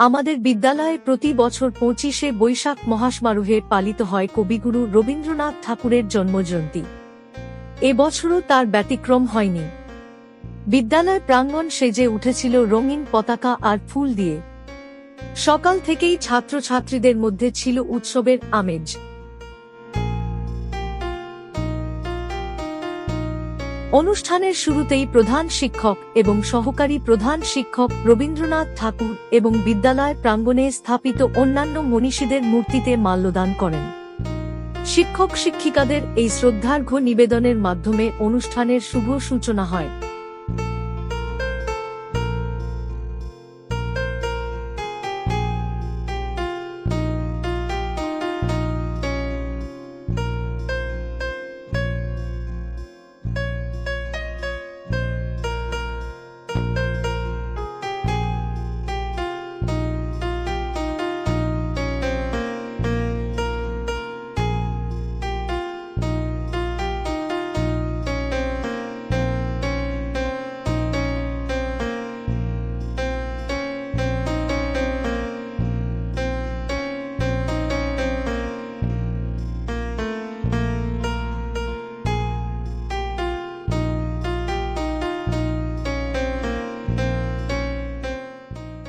আমাদের বিদ্যালয়ে প্রতি বছর পঁচিশে বৈশাখ মহাসমারোহে পালিত হয় কবিগুরু রবীন্দ্রনাথ ঠাকুরের জন্মজয়ন্তী। এবছরও তার ব্যতিক্রম হয়নি। বিদ্যালয় প্রাঙ্গণ সেজে উঠেছিল রঙিন পতাকা আর ফুল দিয়ে। সকাল থেকেই ছাত্রছাত্রীদের মধ্যে ছিল উৎসবের আমেজ। অনুষ্ঠানের শুরুতেই প্রধান শিক্ষক এবং সহকারী প্রধান শিক্ষক রবীন্দ্রনাথ ঠাকুর এবং বিদ্যালয় প্রাঙ্গণে স্থাপিত অন্যান্য মনীষীদের মূর্তিতে মাল্যদান করেন। শিক্ষক শিক্ষিকাদের এই শ্রদ্ধার্ঘ্য নিবেদনের মাধ্যমে অনুষ্ঠানের শুভ সূচনা হয়।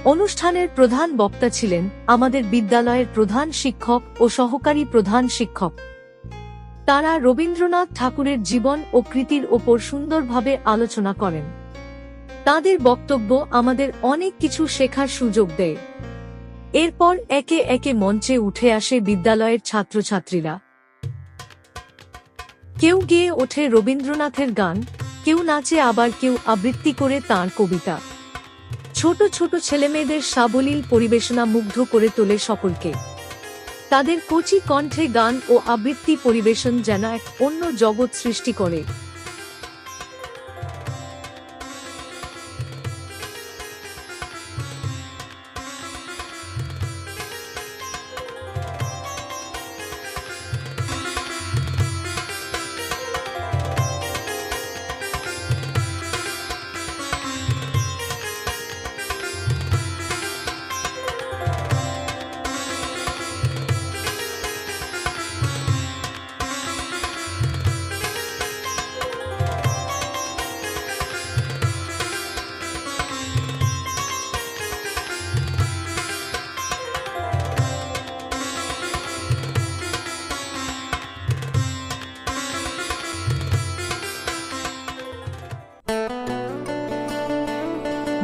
অনুষ্ঠানের প্রধান বক্তা ছিলেন আমাদের বিদ্যালয়ের প্রধান শিক্ষক ও সহকারী প্রধান শিক্ষক। তারা রবীন্দ্রনাথ ঠাকুরের জীবন ও কৃতির ওপর সুন্দরভাবে আলোচনা করেন। তাদের বক্তব্য আমাদের অনেক কিছু শেখার সুযোগ দেয়। এরপর একে একে মঞ্চে উঠে আসে বিদ্যালয়ের ছাত্রছাত্রীরা। কেউ গেয়ে ওঠে রবীন্দ্রনাথের গান, কেউ নাচে আবার কেউ আবৃত্তি করে তাঁর কবিতা। ছোট ছোট ছেলেমেয়েদের সাবলীল পরিবেশনা মুগ্ধ করে তোলে সকলকে। তাদের কচি কণ্ঠে গান ও আবৃত্তি পরিবেশন যেন এক অন্য জগৎ সৃষ্টি করে।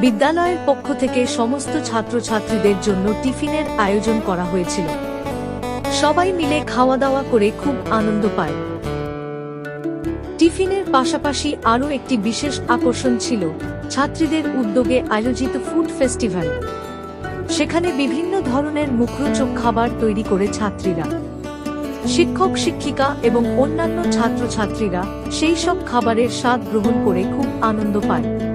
বিদ্যালয়ের পক্ষ থেকে সমস্ত ছাত্রছাত্রীদের জন্য টিফিনের আয়োজন করা হয়েছিল। সবাই মিলে খাওয়া দাওয়া করে খুব আনন্দ পায়। টিফিনের পাশাপাশি আরও একটি বিশেষ আকর্ষণ ছিল, ছাত্রীদের উদ্যোগে আয়োজিত ফুড ফেস্টিভ্যাল। সেখানে বিভিন্ন ধরনের মুখরোচক খাবার তৈরি করে ছাত্রীরা। শিক্ষক, শিক্ষিকা এবং অন্যান্য ছাত্রছাত্রীরা সেই সব খাবারের স্বাদ গ্রহণ করে খুব আনন্দ পায়।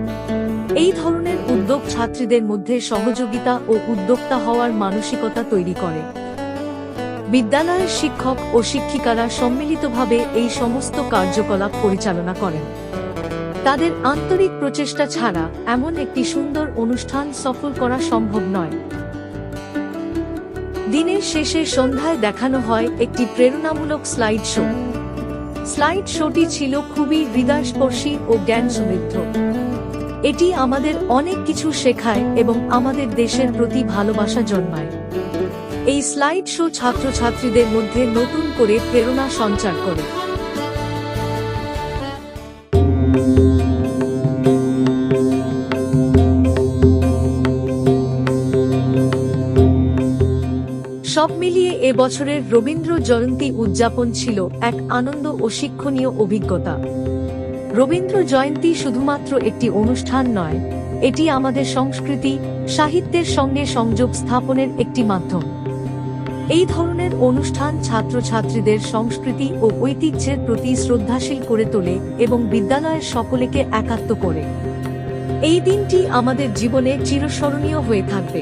এই ধরনের উদ্যোগ ছাত্রীদের মধ্যে সহযোগিতা ও উদ্যোক্তা হওয়ার মানসিকতা তৈরি করে। বিদ্যালয়ের শিক্ষক ও শিক্ষিকারা সম্মিলিতভাবে এই সমস্ত কার্যকলাপ পরিচালনা করেন। তাদের আন্তরিক প্রচেষ্টা ছাড়া এমন একটি সুন্দর অনুষ্ঠান সফল করা সম্ভব নয়। দিনের শেষে সন্ধ্যায় দেখানো হয় একটি প্রেরণামূলক স্লাইড শো। স্লাইড শোটি ছিল খুবই হৃদয়স্পর্শী ও জ্ঞান সমৃদ্ধ এটি আমাদের অনেক কিছু শেখায় এবং আমাদের দেশের প্রতি ভালোবাসা জন্মায়। এই স্লাইড শো ছাত্রছাত্রীদের মধ্যে নতুন করে প্রেরণা সঞ্চার করে। সব মিলিয়ে এ বছরের রবীন্দ্র জয়ন্তী উদযাপন ছিল এক আনন্দ ও শিক্ষণীয় অভিজ্ঞতা। রবীন্দ্র জয়ন্তী শুধুমাত্র একটি অনুষ্ঠান নয়, এটি আমাদের সংস্কৃতি, সাহিত্যের সঙ্গে সংযোগ স্থাপনের একটি মাধ্যম। এই ধরনের অনুষ্ঠান ছাত্রছাত্রীদের সংস্কৃতি ও ঐতিহ্যের প্রতি শ্রদ্ধাশীল করে তোলে এবং বিদ্যালয়ের সকলেকে একাত্ম করে। এই দিনটি আমাদের জীবনে চিরস্মরণীয় হয়ে থাকবে।